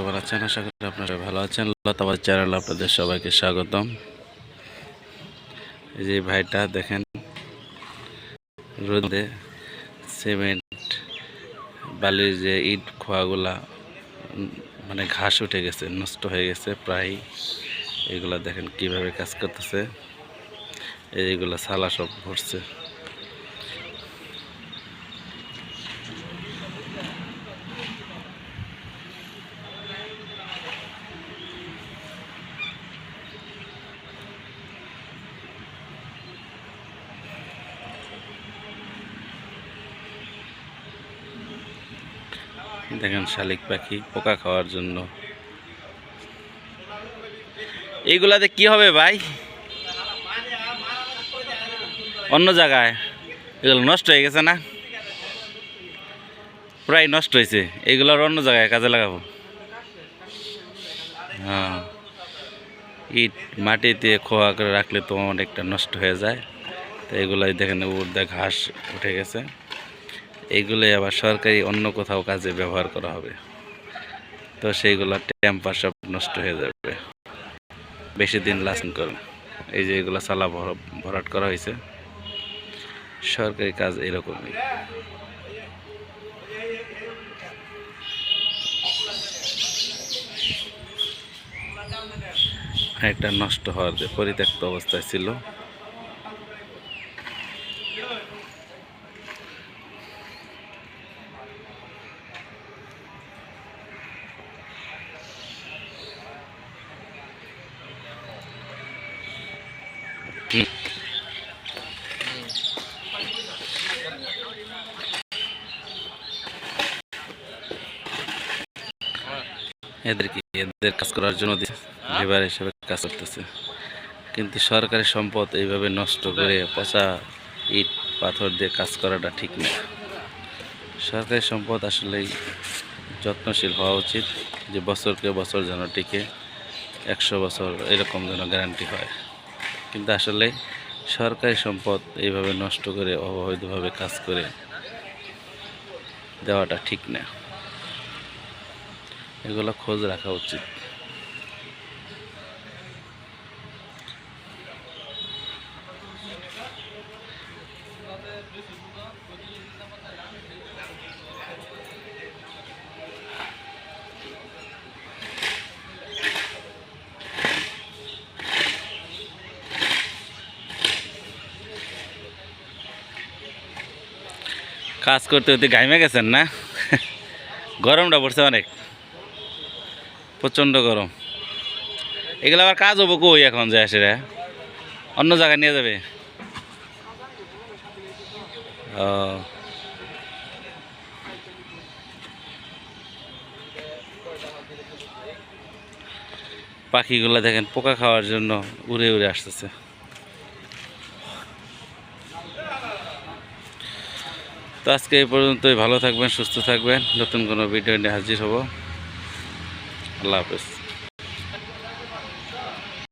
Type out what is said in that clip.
কেমন আছেন? আশা করি আপনারা ভালো আছেন। লতাবাদ চ্যানেল আপনাদের সবাইকে স্বাগতম। এই যে ভাইটা দেখেন, রোদে সিমেন্ট, বালির যে ইট খোয়াগুলা মানে ঘাস উঠে গেছে, নষ্ট হয়ে গেছে প্রায়। এগুলা দেখেন কীভাবে কাজ করতেছে। এইগুলা সালা সব ভরছে। দেখেন শালিক পাখি, পোকা খাওয়ার জন্য। এইগুলাতে কি হবে ভাই? অন্য জায়গায়। এগুলো নষ্ট হয়ে গেছে না? প্রায় নষ্ট হয়েছে। এগুলোর অন্য জায়গায় কাজে লাগাবো। হ্যাঁ। ইট মাটিতে খোয়া করে রাখলে তো অনেকটা নষ্ট হয়ে যায়। তো এগুলাই দেখেন, উর্দা ঘাস উঠে গেছে। এইগুলোই আবার সরকারি অন্য কোথাও কাজে ব্যবহার করা হবে। তো সেইগুলো টেম্পার সব নষ্ট হয়ে যাবে। বেশি দিন লাস্টিং করে না। এই যে এগুলো সালা ভর- ভরাট করা হয়েছে। সরকারি কাজ এরকমই। একটা নষ্ট হওয়ার যে পরিত্যক্ত অবস্থায় ছিল। এদেরকে, এদের কাজ করার জন্য লেবার হিসেবে কাজ করতেছে। কিন্তু সরকারি সম্পদ এইভাবে নষ্ট করে পচা ইট, পাথর দিয়ে কাজ করাটা ঠিক না। সরকারি সম্পদ আসলেই যত্নশীল হওয়া উচিত যে বছরকে বছর যেন টিকে, একশো বছর এরকম যেন গ্যারান্টি হয়। কিন্তু আসলে সরকারি সম্পদ এইভাবে নষ্ট করে, অবৈধভাবে কাজ করে দেওয়াটা ঠিক না। এগুলো খোঁজ রাখা উচিত। কাজ করতে করতে গাইমে গেছেন না? গরমটা পড়ছে অনেক। প্রচণ্ড গরম। এগুলো আবার কাজ হব কই এখন যায় সেটা অন্য জায়গায় নিয়ে যাবে? ও। পাখিগুলো দেখেন, পোকা খাওয়ার জন্য উড়ে উড়ে আসতেছে। তো আজকে এই পর্যন্তই। ভালো থাকবেন, সুস্থ থাকবেন। নতুন কোনো ভিডিও নিয়ে হাজির হব। আল্লাহ হাফেজ।